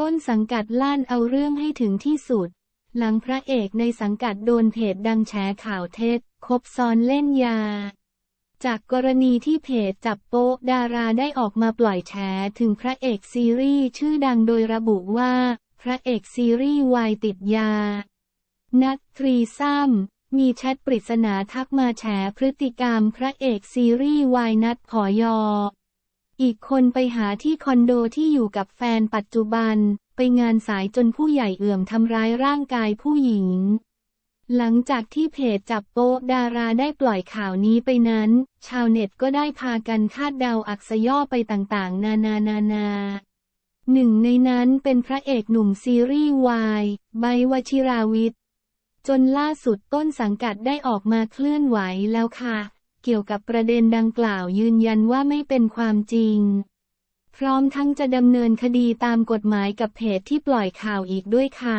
ต้นสังกัดล่านเอาเรื่องให้ถึงที่สุด หลังพระเอกในสังกัดโดนเพจดังแฉข่าวเท็จ คบซ้อนเล่นยา จากกรณีที่เพจจับโป๊ะดาราได้ออกมาปล่อยแฉถึงพระเอกซีรีส์ชื่อดังโดยระบุว่า พระเอกซีรีส์วายติดยา นัดทรีซัมมีแชทปริศนาทักมาแฉพฤติกรรมพระเอกซีรีส์วายนัดผอยอ อีกคนไปหาที่คอนโดที่อยู่กับแฟนปัจจุบัน ไปงานสายจนผู้ใหญ่เอื่อมทำร้ายร่างกายผู้หญิง หลังจากที่เพจจับโป๊ะดาราได้ปล่อยข่าวนี้ไปนั้น ชาวเน็ตก็ได้พากันคาดเดาอักษย่อไปต่างๆ นานานานาหนึ่งในนั้นเป็นพระเอกหนุ่มซีรีส์วายไบวชิราวิทย์จนล่าสุดต้นสังกัดได้ออกมาเคลื่อนไหวแล้วค่ะ กี่ยวกับประเด็นดังกล่าวยืนยันว่าไม่เป็นความจริง พร้อมทั้งจะดำเนินคดีตามกฎหมายกับเพจที่ปล่อยข่าวอีกด้วยค่ะ